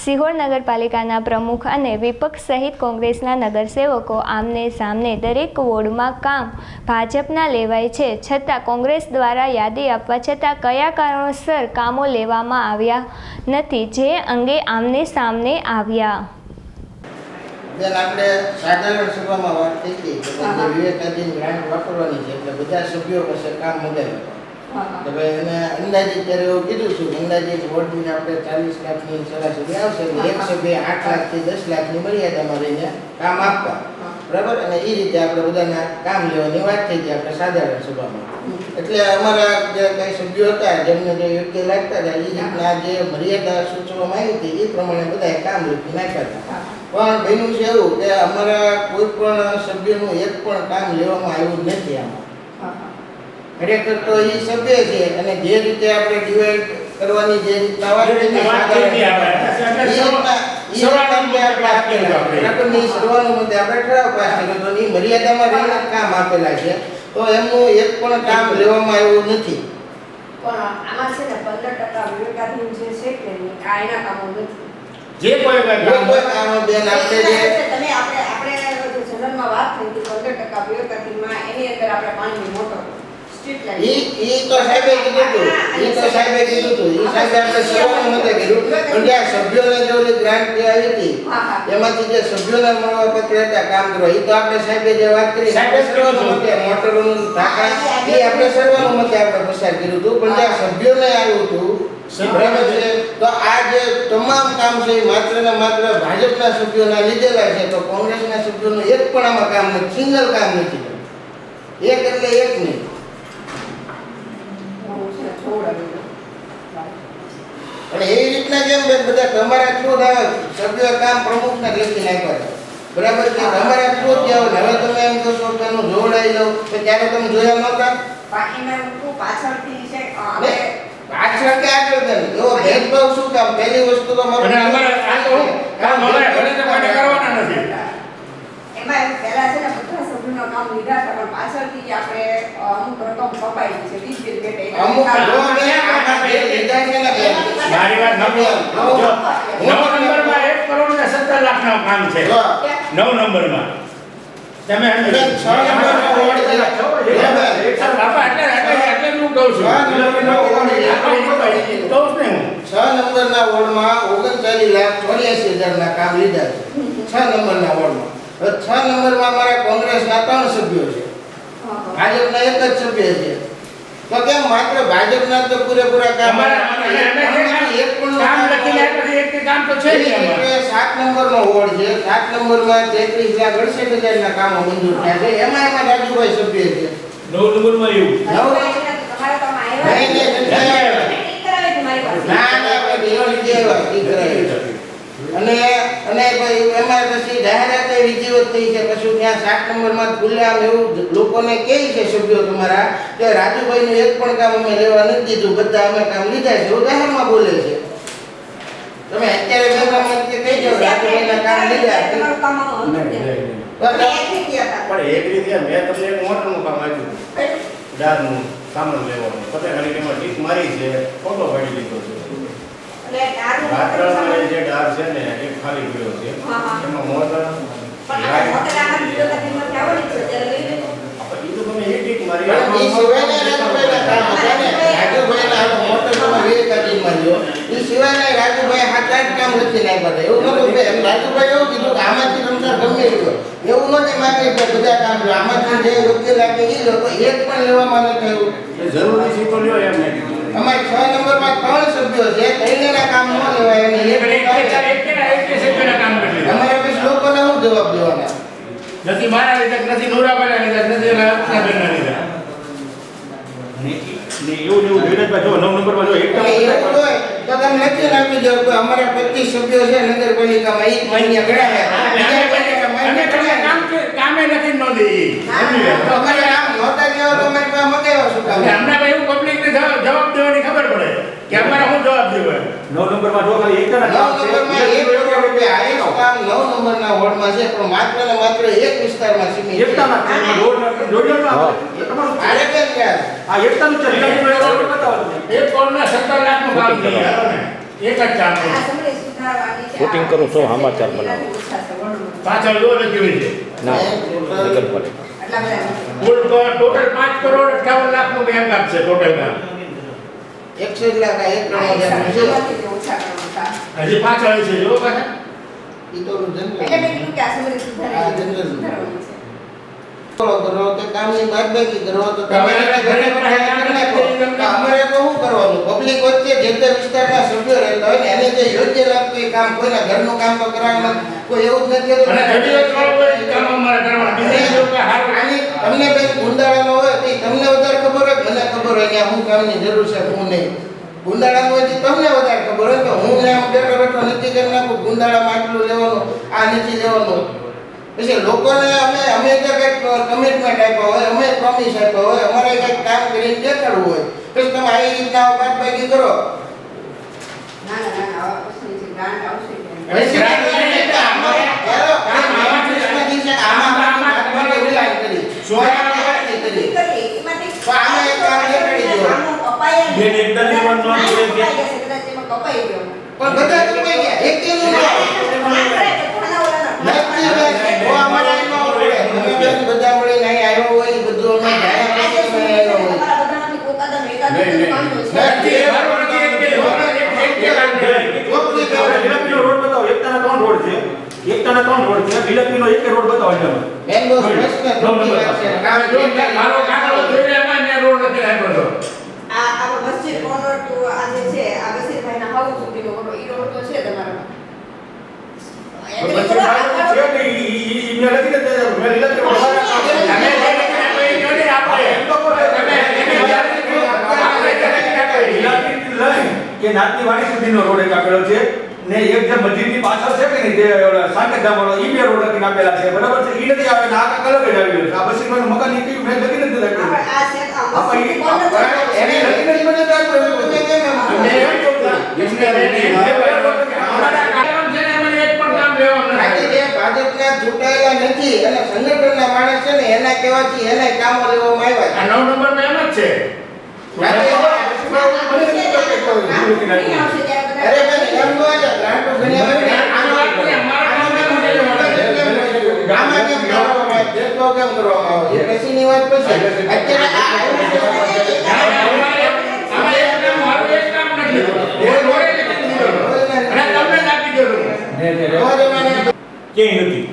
સિહોર નગરપાલિકાના પ્રમુખ અને વિપક્ષ સહિત કોંગ્રેસના નગરસેવકો આમને સામને દરેક વોર્ડમાં કામ ભાજપના લેવાય છે. છતાં કોંગ્રેસ દ્વારા યાદી આપવા છતાં કયા કારણોસર કામો લેવામાં આવ્યા નથી જે અંગે આમને સામને આવ્યા. આપણે સાધારણ સભામાં વાત થઈ હતી કે વિવેકાધીન ગ્રાન્ટ વાપરવાની છે એટલે બધા સભ્યો પાસે કામ મંગાવ્યું તો એને અંદાજે ત્યારે એવું કીધું છું અંદાજે અંદાજિત આપણે ચાલીસ લાખની સરાસરી આવશે એટલે એક સભ્ય આઠ લાખથી દસ લાખની મર્યાદામાં રહીને કામ આપવા. બરાબર? અને એ રીતે આપણે બધાના કામ લેવાની વાત થઈ હતી આપણે સાધારણ સભામાં. એટલે અમારા જે કઈ સભ્યો હતા જેમને જે યોગ્ય લાગતા હતા એ રીતના જે મર્યાદા સૂચવવામાં આવી હતી એ પ્રમાણે બધાએ કામ લખી નાખ્યા હતા. પણ બન્યું છે એવું કે અમારા કોઈ પણ સભ્યનું એક પણ કામ લેવામાં આવ્યું નથી આમાં. ખરેખર તો એ સભ્ય છે. અને જે રીતે આપણે ડિવાઈડ કરવાની જે રીતના વાત કરી આપણે. એ રીતના આપણે ઠરાવ પાસ કર્યો તો એ મર્યાદામાં રહીને કામ આપેલા છે. તો એમનું એક પણ કામ લેવામાં આવ્યું નથી. પણ આમાં છે ને પંદર ટકા વિવેકાધીન જે છે કે કાયના કામો નથી. જે કોઈ કઈ જો કોઈ કામ બેન આપણે જે તમે આપણે આપણે જનરલમાં વાત થઈ હતી પંદર ટકા વિવેકાધીનમાં એની અંદર આપણે પાણીની મોટર ઈ ઈ તો સાહેબે કીધું હતું ઈ તો સાહેબે કીધું હતું ઈ સાહેબે આપણે સર્વાનુમતે કીધું. પણ જે સભ્યોને જે ઓલી ગ્રાન્ટ જે આવી હતી હા હા એમાંથી જે સભ્યોને મળવા હતા કામ કરવા ઈ તો આપણે સાહેબે જે વાત કરી સાહેબે આપણે સર્વાનુમતે મોટરોનું ઢાંકણ એ આપણે સર્વાનુમતે આપણે પસાર કર્યું હતું. પણ જે સભ્યોને આવ્યું હતું બરાબર છે? તો આ જે તમામ કામ છે એ માત્ર ને માત્ર ભાજપના સભ્યોના લીધેલા છે. તો કોંગ્રેસના સભ્યોનું એક પણ આમાં કામ નથી સિંગલ કામ નથી. એક એટલે એક નહીં હું છે ને છોડ અને એ રીતના જેમ બેન બધા તમારા થ્રુ જ આવે સભ્ય કામ પ્રમુખને લખી નાખ્યા બરાબર છે? તમારા થ્રુ જ જાવ હવે તમે એમ કહો છો કે એનું જોડાઈ જાવ તો ત્યારે તમે જોયા નહોતા? બાકીમાં હું પાછળથી છે આપણે પાછળ કે આગળ બેન જો ભેદભાવ શું કામ? પહેલી વસ્તુ તો મારું અને અમારે આ તો કામ હવે ભલે તે માટે કરવાના નથી. એમાં પહેલા છે ને બધા સભ્યોનો કામ લીધા હતા પણ પાછળથી જે આપણે અમુક રકમ કપાઈ છે 20 રૂપિયા અમુક જો મેં આમાં જે લીધા છે ને બેન મારી વાત નંબર જો નવ નંબરમાં એક કરોડ ને સત્તર લાખનું કામ છે. જો નવ નંબરમાં. તમે સમજો. બેન, છ નંબરનો વોર્ડ છે. બાપા એટલે એટલે હું. કહું છું. છ નંબરનો વોર્ડ છે. આપણે એ કહું છું ને હું. છ નંબરના વોર્ડમાં ઓગણચાલીસ લાખ ચોર્યાસી હજારના કામ લીધા છે. છ નંબરના વોર્ડમાં. હવે છ નંબરમાં અમારા કોંગ્રેસના ત્રણ સભ્યો છે. ભાજપના એક જ સભ્ય છે. તો કેમ માત્ર ભાજપના તો પૂરેપૂરા કામ એક પણ કામ છે, એક કામ તો છે નહીં સાત નંબરનો વોર્ડ છે. સાત નંબરમાં તેત્રીસ લાખ અડસઠ હજારના કામો મંજૂર થયા છે. એમાં એમાં રાજુભાઈ સભ્ય છે. નવ નંબરમાં એવું. ના ના અને અને ભાઈ એમાં પછી જાહેરાત વિધિવત થઈ છે પછી ત્યાં સાત નંબરમાં ખુલ્લેઆમ એવું લોકોને કહે છે સભ્યો તમારા કે રાજુભાઈનું એક પણ કામ અમે લેવા નથી દીધું બધા અમે કામ લીધા છે એવું જાહેરમાં બોલે છે. તમે અત્યારે બેંકમાં કહી દો રાજુભાઈના કામ લીધા. પણ એક રીતે મેં તમને એક મોટરનું કામ આપ્યું ડારનું સામાન લેવાનું. પતે ખાલી એમાં ટીક મારી છે ફોટો પાડી લીધો છે. રાત્રમાં જે ડાર છે ને એ ખાલી ગયો છે. એમાં મોટર રાજુભાઈ એવું નતું એમ રાજુભાઈ એવું કીધું કે આમાંથી તમને ગમે એવું નથી માગે કે બધા કામ આમાંથી જે યોગ્ય લાગે એ લોકો એક પણ લેવામાં નથી આવ્યું જરૂરી છે તો લ્યો એમ મેં કીધું અમારે છ નંબરમાં ત્રણ સભ્યો છે. ત્રણેયના કામ ન લેવાય અને એક એક એક એક એક એક સભ્યના કામ કરી. અમારે પછી લોકોને હું જવાબ દેવાના? નથી મારા લીધા નથી નોરાભાઈના લીધા નથી એના રત્નાબેનના લીધા? ને ને એવું ને ધીરજભાઈ જો નવ નંબરમાં જો એક એવું હોય તો તમે નથી નાખી દો કે અમારા પચીસ સભ્યો છે નગરપાલિકામાં જ માન્ય ગણાય. કામ કામે નથી ન દઈએ સમજી ગયા? તો અમારે આમ નહોતા જેવા તો અમારી શું કામ? અમને એવું જવાબ દેવાની ખબર પડે કે અમારે શું જવાબ દેવો. નવ નંબરમાં જો ખાલી એક નવ નંબરમાં એક કરોડ રૂપિયા આયનો કામ નવ નંબરના વોર્ડમાં છે પણ માત્ર ને માત્ર એક વિસ્તારમાં સીમિત છે. એકતામાં છે, રોડ નથી, આવે. તમારું આરે કે યાર આ એકતાનું છે. એક કરોડના સત્તર લાખનું કામ છે એક જ કામ છે. શૂટિંગ કરું છું સમાચાર બનાવો. પાછળ જો લખ્યું છે. ના આટલા બધા કુલ ટોટલ પાંચ કરોડ અઠાવન લાખનું બેંક આપશે ટોટલ કામ એકસો જ લાખ એક આ કરોડ છે. હજી પાછળ છે જો પાછા ઈ તો ઓલું એટલે મેં કીધું કે આ સમય આ જનરલ. કરો કરો કે કામની બાદબાકી કરો તો તમે ઘરે અમારે તો શું કરવાનું? પબ્લિક વચ્ચે જે તે વિસ્તારના સભ્યો રહેતા હોય ને એને જે યોગ્ય લાગતું એ કામ કોઈના ઘરનું કામ તો કરાવવાનું. કોઈ એવું જ નથી. અને કામ અમારે કરવાનું બીજા લોકો હારું આની તમને કંઈક ગુંદાળાનો હોય તો તમને વધારે ખબર હોય કે મને ખબર હોય અહીંયા હું કામની જરૂર છે હું નહીં. ગુંદાળાનું હોય તો તમને વધારે ખબર હોય કે હું ને આમ બેઠો બેઠો નક્કી કરી નાખું ગુંદાળામાં આટલું લેવાનું આ નથી લેવાનું. પછી લોકોને અમે અમે તો કંઈક કમિટમેન્ટ આપ્યા હોય અમે પ્રોમિસ આપ્યા હોય અમારે કંઈક કામ કરીને દેખાડવું હોય. પછી તમે આવી રીતના બાદબાકી કરો. ના ના ના ગ્રાન્ટ આવશે એ બરાબર નથી, એક કે લોકો એક- એક એકાંત કરે. ચોખ્ખી આપણે કહેવાય. વિલંબીનો રોડ બતાવો એકતાના ત્રણ રોડ છે એકતાના કોણ રોડ છે વિલંબીનો એક રોડ બતાવો એટલે પ્રશ્ન વાત છે. કામ જો મારો કાગળો કીધું, આપણે જે લખીને આપો. એ. વિલાસીથી લઈ કે નાતની વાડી સુધીનો રોડ એક આપેલો છે. ને એક જે મસ્જિદની પાછળ છે કે નહીં જે સાંકે સાંકેત ઈ બે રોડ લખીને આપેલા છે. બરાબર છે? ઈ નથી આવે ને આ અલગ જ આવી છે. આ બસીરભાઈનું મકાનની કયું મેં લખી નથી લખ્યું. આ છે આ ઈ- એને લખીને મને તો તો એમ ચૂંટાયેલા નથી અને સંગઠનના માણસ છે ને એના કહેવાથી એના કામો લેવામાં આવ્યા આ નંબર નંબરમાં એમ જ છે છે અરે બેન, એમ ન હોય, ગ્રાન્ટો આમાં કેમ કરવામાં આવે? એ પછીની વાત પછી. અત્યારે આ છે. એક કામ નથી ક્યાંય નથી.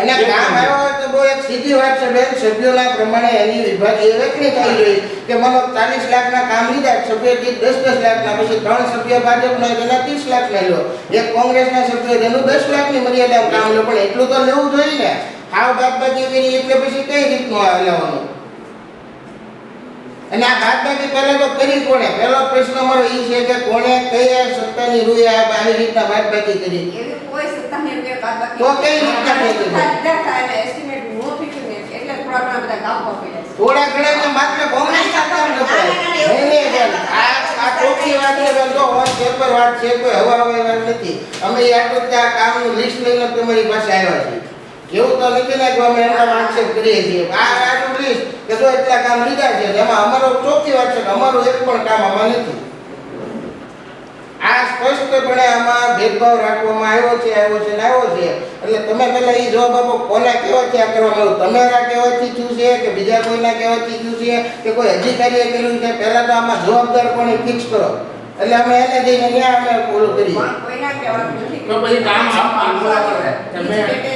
અને કામ આવ્યો હોય તો બહુ એક સીધી વાત છે બેન. સભ્યોના પ્રમાણે એની વિભાગીય વેચણી થઈ ગઈ કે મને ચાલીસ લાખના કામ લીધા સભ્ય દીઠ દસ દસ લાખના પછી ત્રણ સભ્ય ભાજપના તેના ત્રીસ લઈ લો. એક કોંગ્રેસના સભ્ય એનું દસ લાખની મર્યાદા કામ લો પણ એટલું તો લેવું જોઈએ ને. હાવ બાદ બાકી એટલે પછી કઈ રીતનું લેવાનું? અને આ બાદબાકી પહેલા તો કરી કોણે પહેલો પ્રશ્ન અમારો એ છે કે કોણે કઈ સત્તાની રૂએ આ આવી રીતના બાદબાકી કરી એવી કોઈ સત્તાની રૂએ બાદબાકી તો કઈ રીતના ગયું? બધા હતા નો ફિક્સ ને એટલે થોડા ઘણા બધા કામ પકડ્યા. થોડા ઘણા તો માત્ર નખાય. નહીં, નહીં આ આ ટોકી વાત છે તો on paper વાત છે કોઈ હવા હવાઈ વાત નથી અમે આ આટલું આ કામનું લિસ્ટ લઈને તમારી પાસે આવ્યા છીએ એવું તો નથી ને અમે એમના આક્ષેપ કરીએ છીએ. આ આટલું લિસ્ટ કે જો એટલા કામ લીધા છે એમાં અમારો ચોખ્ખી વાત છે કે અમારું એક પણ કામ આમાં નથી. આ સ્પષ્ટપણે આમાં ભેદભાવ રાખવામાં આવ્યો છે આવ્યો છે ને આવ્યો છે. એટલે તમે પહેલા એ જવાબ આપો કોના કહેવાથી આ કરવામાં આવ્યું? તમારા કહેવાથી થયું છે કે બીજા કોઈના કહેવાથી થયું છે કે કોઈ અધિકારીએ કર્યું છે? પહેલા તો આમાં જવાબદાર કોને ફિક્સ કરો? એટલે અમે એને જઈને ત્યાં અમે પૂરું કરીએ. પણ કોઈના કહેવાતું નથી. તો પછી કામ. તમે-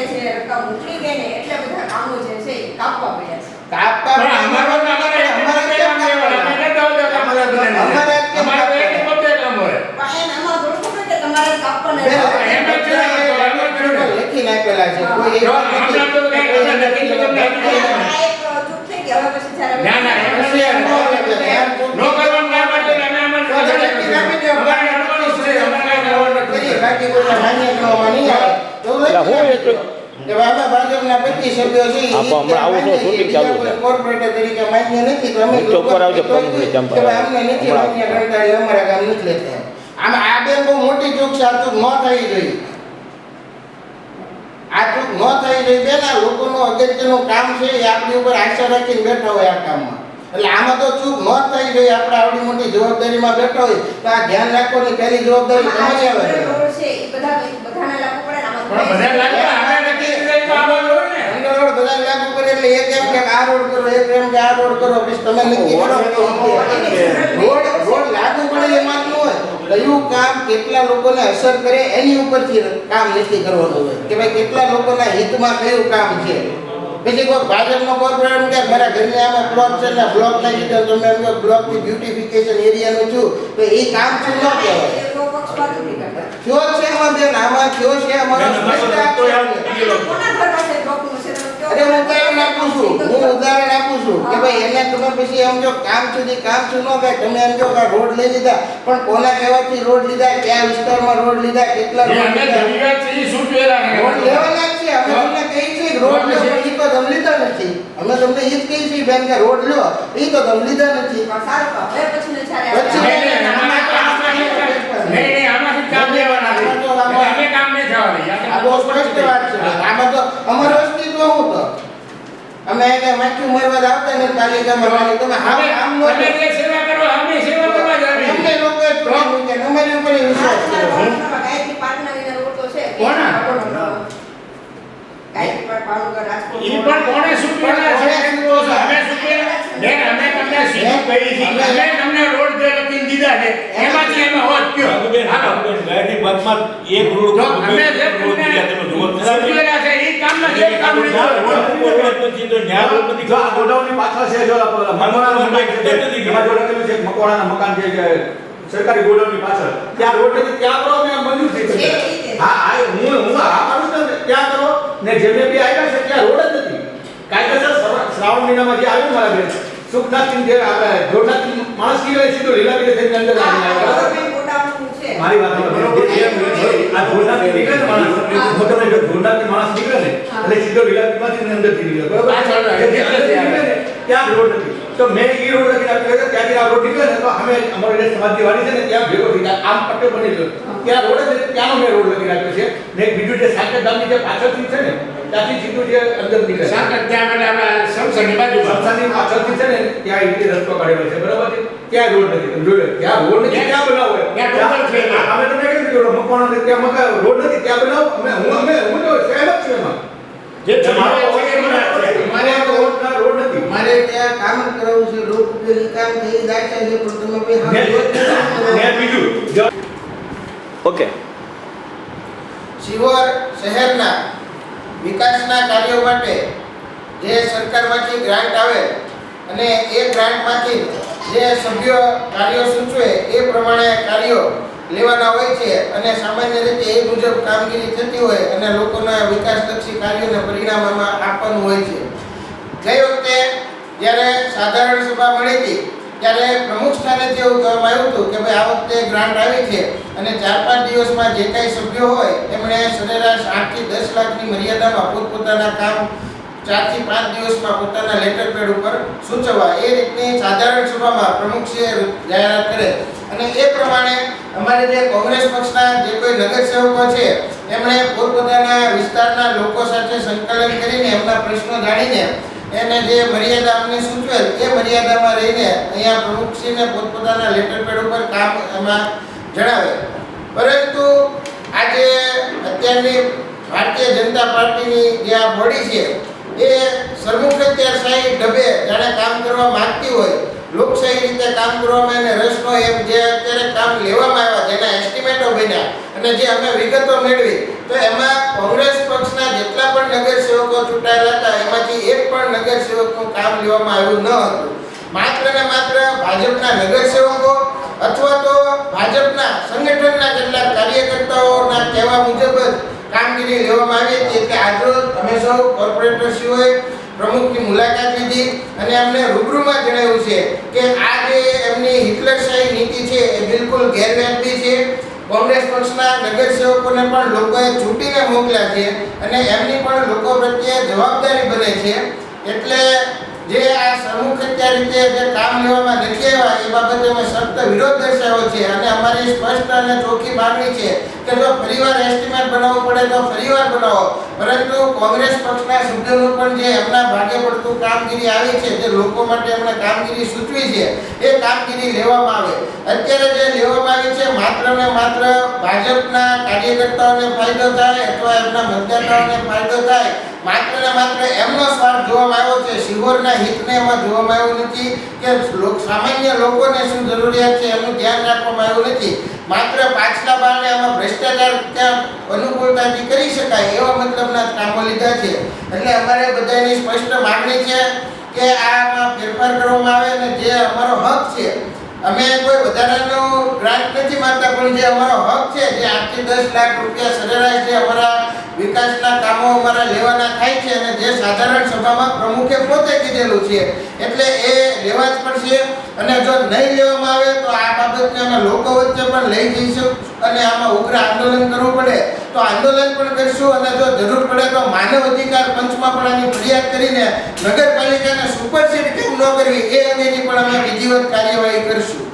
છે, ઉતરી ગઈ ને એટલે બધા કામો જે છે એ કાપવા પડ્યા છે. કાપતા પણ અમારો અમારે અમારે કેમ કામ લેવાનું. અમે કાપવાના? દો દો અમારે કેમ અમારે એક પોતે કામ હોય. પણ એમાં થોડું કે તમારે કાપવાના એમ જ છે ને, એમ જ છે લખી નાખેલા છે કોઈ એક જો નથી. તો કઈ નથી, તમને ના, ના, એમ એમ ન હોય એટલે એમ ચૂપ નો કરવાનું કામ એટલે અમે અમારે તો તમે લખી નાખી દો. અમારે કરવાનું છે, અમારે કાંઈ કરવાનું નથી. કરીએ, બાકી કોઈને માન્ય કરવામાં નહીં આવે. તો લખી એટલે હું નાખી દો. એટલું- કે ભાઈ અમે 25 સભ્યો છીએ, આપો, હમણાં આવું તો માન્ય છે, shooting બીજા ચાલુ છે. corporator તરીકે માન્ય નથી, તો અમે ઉપર આવજો, લોકો ચંપા. અમને નથી માન્ય ગણતા, અમારા ગામ નથી લેતા. આમાં આ બેન બહુ મોટી ચૂક છે, આ ચૂક ન થવી જોઈએ. આ ચૂક ન થવી જોઈએ બેન, આ લોકોનું અગત્યનું કામ છે એ આપણી ઉપર આશા રાખીને બેઠા હોય આ કામમાં એટલે આમાં તો ચૂક ન થઈ જોઈએ આપણે આવડી મોટી જવાબદારીમાં બેઠા હોય તો આ ધ્યાન રાખવાની પહેલી જવાબદારી તમારી આવે છે રોડ છે એ બધા બધાને લાગુ પડે આમાં બધા લાગે અમે નક્કી કરી તો આવો જોઈએ ને અંદર રોડ બધા લાગુ કરે એટલે એક એમ કે આ રોડ કરો એક એમ કે આ રોડ કરો પછી તમે નક્કી રોડ રોડ લાગુ પડે એ ન હોય. કયું કામ કેટલા લોકોને અસર કરે એની ઉપરથી કામ નક્કી કરવાનું હોય. કે ભાઈ કેટલા લોકોના હિતમાં કયું કામ છે? બીજી કોઈ ભાજપનો કોર્પોરેટ કે મારા ઘરની આમાં બ્લોક છે ને બ્લોક નાખી દો તમે એમ બ્લોક બ્લોકની બ્યુટિફિકેશન એરિયાનું છું તો એ કામ શું ન કહેવાય. કયો છે એમાં બેન આમાં કયો છે અમારો અરે હું ઉદાહરણ આપું છું. હું ઉદાહરણ આપું છું કે ભાઈ એને તમે પછી એમ જો કામ સુધી કામ શું ન થાય? તમે એમ જો કે રોડ લઈ લીધા પણ કોના કહેવાથી રોડ લીધા? કયા વિસ્તારમાં રોડ લીધા? કેટલા રોડ અમે લીધા? છે એ રોડ લેવાના છે અમે તમને કહીએ છીએ કે રોડ લો પણ તો તમે લીધા નથી. અમે તમને ઈ જ કહીએ છીએ બેન કે રોડ લો એ તો તમે લીધા નથી. સારું પછી આપણે- નહીં, નહીં, આમાં તો આમાંથી કામ- નહીં, નહીં, આમાંથી કામ લેવાના છે. એટલે અમે કામ નહીં થવા દઈએ. આ બહુ સ્પષ્ટ વાત છે બેન. આમાં તો અમારું અસ્તિત્વ શું તો અમે કે માખ્યું મરવા જ આવતા વાળી તમે હાવ આમ નો તમે સેવા કરો અમે સેવા કરવા જ અમને લોકો એ ત્રણ મૂક્યા અમારી ઉપર વિશ્વાસ કર્યો ગાયત્રી પાર્કના વિના રોડ તો છે. કોના? ગાયત્રી પાર્ક, રાજકોટ ઈ પણ કોણે સૂચવેલા છે? અમે? બેન, અમે તમને સીધું કહી. અમે તમને રોડ જે દીધા છે, એમાંથી અમે હોત કયો. હાલો. તો અમે જે તમને સૂચવેલા અમે જે આ છે આ મકવાણાનું મકાન છે એમાં જો લખેલું છે કે મકવાણાના મકાન છે કે સરકારી ગોડાઉનની પાછળ. ત્યાં રોડ નથી ત્યાં કરો મેં મંજૂર થઈ છે. હા હા હું હું હા પાડું છું ને ત્યાં કરો. ને જેમને બી આવ્યા છે ત્યાં રોડ જ નથી. કાયદેસર શ્રાવણ- શ્રાવણ મહિનામાં જે આવ્યું મારા ઘરે સુખનાથથી જે આપણે જોરનાથથી માણસ નીકળે સીધો લીલાગીરી થઈને અંદર આવી છે. મારી વાત આ જોરનાથથી નીકળે ને માણસ હું તમને જો જોરનાથથી માણસ નીકળે ને એટલે સીધો વિલાસમાંથી અંદરથી નીકળે. બરાબર? ત્યાં રોડ નથી. તો મેં એ રોડ લખી આપ્યો કે ત્યાંથી આ રોડ નીકળે ને તો અમે અમારો જે સમાજની વાડી છે ને ત્યાં ભેગો થઈ જાય. આમ પટ્ટો બની ગયો ત્યાં રોડ જ ત્યાંનો મેં રોડ લખી આપ્યો છે. ને એક બીજું જે સાકર ગામની જે પાછળથી છે ને ત્યાંથી સીધું જે અંદર નીકળે સાત ત્યાં આગળ આપણા સંસદની બાજુમાં. સંસ્થાની પાછળથી છે ને ત્યાં ઈટી રસ્તો કાઢેલો છે બરાબર છે? ત્યાં રોડ નથી તમે જોયો ત્યાં રોડ નથી ત્યાં બનાવો ત્યાં ટોટલ છે અમે તમને કહ્યું કે જો મકવાનો નથી ત્યાં મકા રોડ નથી ત્યાં બનાવો. અમે હું અમે હું તો સહેમત છું એમાં. જે તમારો બનાવે છે. અમારે આ રોડ રોડ નથી. મારે ત્યાં કામ કરાવવું છે લોક ઉપયોગી કામ થઈ જાય છે પણ તમે ને હા ને બીજું ઓકે. શિવર શહેરના વિકાસના કાર્યો માટે જે સરકારમાંથી ગ્રાન્ટ આવે અને એ ગ્રાન્ટમાંથી જે સભ્યો કાર્યો સૂચવે એ પ્રમાણે કાર્યો લેવાના હોય છે અને સામાન્ય રીતે એ મુજબ કામગીરી થતી હોય અને લોકોના વિકાસલક્ષી કાર્યોને પરિણામમાં આપવાનું હોય છે. ગઈ વખતે જ્યારે સાધારણ સભા મળી હતી ત્યારે પ્રમુખ સ્થાનેથી એવું કહેવામાં આવ્યું હતું કે ભાઈ આ વખતે ગ્રાન્ટ આવી છે અને ચાર પાંચ દિવસમાં જે કાંઈ સભ્યો હોય એમણે સરેરાશ આઠથી દસ લાખની મર્યાદામાં પોતપોતાના કામ ચારથી પાંચ દિવસમાં પોતાના લેટર પેડ ઉપર સૂચવવા. એ રીતની સાધારણ સભામાં પ્રમુખશ્રીએ જાહેરાત કરે. અને એ પ્રમાણે અમારે જે કોંગ્રેસ પક્ષના જે કોઈ નગરસેવકો છે, એમણે પોતપોતાના વિસ્તારના લોકો સાથે સંકલન કરીને એમના પ્રશ્નો જાણીને એને જે મર્યાદા અમને સૂચવેલ, એ મર્યાદામાં રહીને અહીંયા પ્રમુખશ્રીને પોતપોતાના લેટર પેડ ઉપર કામ એમાં જણાવે. પરંતુ આજે અત્યારની ભારતીય જનતા પાર્ટીની જે આ બોડી છે, એ સરમુખત્યારશાહી ઢબે જાણે કામ કરવા માંગતી હોય, લોકશાહી રીતે કામ કરવામાં એને રસ હોય એમ જે અત્યારે કામ લેવામાં આવ્યા જેના એસ્ટિમેટો બન્યા. અને જે અમે વિગતો મેળવી, તો એમાં લેવામાં આવ્યું ન હતું. માત્ર ને માત્ર ભાજપના નગરસેવકો અથવા તો ભાજપના સંગઠનના કેટલાક કાર્યકર્તાઓના કહેવા મુજબ જ કામગીરી લેવામાં આવી હતી એટલે આજરોજ અમે સૌ કોર્પોરેટરશ્રીઓએ પ્રમુખની મુલાકાત લીધી અને અમને રૂબરૂમાં જણાવ્યું છે કે આ જે એમની હિટલરશાહી નીતિ છે એ બિલકુલ ગેરવ્યાજબી છે. કોંગ્રેસ પક્ષના નગરસેવકોને પણ લોકોએ ચૂંટીને મોકલ્યા છે અને એમની પણ લોકો પ્રત્યે જવાબદારી બને છે. એટલે જે આ સરમુખત્યા રીતે જે કામ લેવામાં નથી આવ્યા એ બાબતે અમે સખ્ત વિરોધ દર્શાવ્યો છે અને અમારી સ્પષ્ટ અને ચોખ્ખી માંગણી છે કે જો ફરીવાર એસ્ટિમેટ બનાવવું પડે તો ફરીવાર બનાવો. પરંતુ કોંગ્રેસ પક્ષના સભ્યોનું પણ જે એમના ભાગે પડતું કામગીરી આવી છે જે લોકો માટે એમણે કામગીરી સૂચવી છે, એ કામગીરી લેવામાં આવે. અત્યારે જે લેવામાં આવી છે, માત્ર ને માત્ર ભાજપના કાર્યકર્તાઓને ફાયદો થાય અથવા એમના મતદાતાઓને ફાયદો થાય માત્ર ને માત્ર એમનો સ્વાર્થ જોવામાં આવ્યો છે. શિહોરના હિતને એમાં જોવામાં આવ્યું નથી કે સામાન્ય લોકોને શું જરૂરિયાત છે એનું ધ્યાન રાખવામાં આવ્યું નથી. માત્ર પાછલા બારણે આમાં ભ્રષ્ટાચાર ત્યાં અનુકૂળતાથી કરી શકાય એવા મતલબના કામો લીધા છે. એટલે અમારે બધાની સ્પષ્ટ માગણી છે કે આમાં ફેરફાર કરવામાં આવે અને જે અમારો હક છે અમે કોઈ વધારાનો ગ્રાન્ટ નથી માંગતા, પણ જે અમારો હક છે, જે આઠથી દસ લાખ રૂપિયા સરેરાશ છે અમારા વિકાસના કામો અમારા લેવાના થાય છે અને જે સાધારણ સભામાં પ્રમુખે પોતે કીધેલું છે, એટલે એ લેવા જ પડશે અને જો નહીં લેવામાં આવે તો આ બાબતને અમે લોકો વચ્ચે પણ લઈ જઈશું અને આમાં ઉગ્ર આંદોલન કરવું પડે. તો આંદોલન પણ કરીશું અને જો જરૂર પડે તો માનવ અધિકાર પંચમાં પણ આની ફરિયાદ કરીને નગરપાલિકાને સુપરસીડ કેમ ન કરવી એ અંગેની પણ અમે વિધિવત કાર્યવાહી કરીશું.